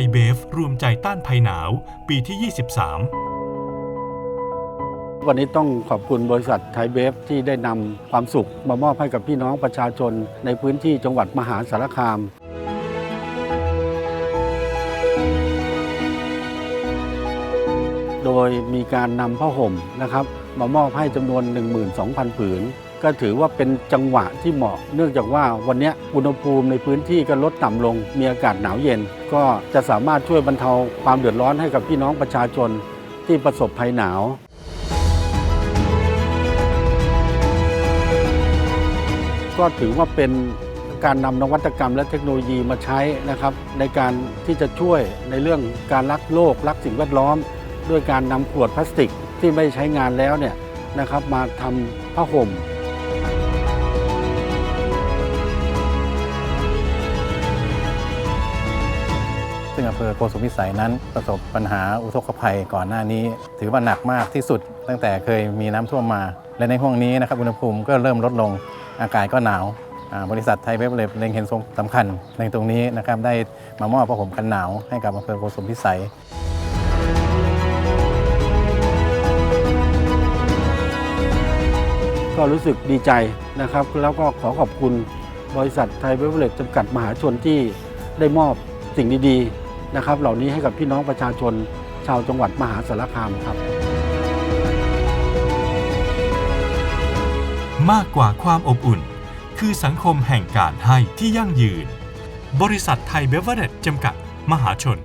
ยเบฟรวมใจต้านภัยหนาว ปีที่ 23 วันนี้ต้องขอบคุณบริษัทไทยเบฟที่ได้นำความสุขมามอบให้กับพี่น้องประชาชนในพื้นที่จังหวัดมหาสารคามโดยมีการนำผ้าห่มนะครับ มามอบให้จำนวน 12,000 ผืน ก็ถือว่าเป็นจังหวะที่เหมาะ เนื่องจากว่าวันนี้อุณหภูมิในพื้นที่ก็ลดต่ำลง มีอากาศหนาวเย็น ก็จะสามารถช่วยบรรเทาความเดือดร้อนให้กับพี่น้องประชาชนที่ประสบภัยหนาวก็ถือว่าเป็นการนำนวัตกรรมและเทคโนโลยีมาใช้นะครับ ในการที่จะช่วยในเรื่องการรักโลก รักสิ่งแวดล้อม ด้วยการนำขวดพลาสติกที่ไม่ใช้งานแล้วเนี่ยนะครับ มาทำผ้าห่ม ซึ่งอำเภอโกสุมพิสัยนั้นประสบปัญหาอุทกภัยก่อนหน้านี้ ถือว่าหนักมากที่สุด ตั้งแต่เคยมีน้ำท่วมมา และในห่วงนี้นะครับอุณหภูมิก็เริ่มลดลงอากาศก็หนาวบริษัทไทยเบฟเลบเล็งเห็นสำคัญในตรงนี้นะครับได้มามอบผ้าห่มกันหนาวให้กับอำเภอโกสุมพิสัยก็รู้สึกดีใจนะครับ แล้วก็ขอขอบคุณบริษัทไทยเบเวอร์เรจจำกัดมหาชนที่ได้มอบสิ่งดี ๆ นะครับ เหล่านี้ให้กับพี่น้องประชาชน ชาวจังหวัดมหาสารคามครับ มากกว่าความอบอุ่น คือสังคมแห่งการให้ที่ยั่งยืน บริษัทไทยเบเวอร์เรจจำกัด มหาชน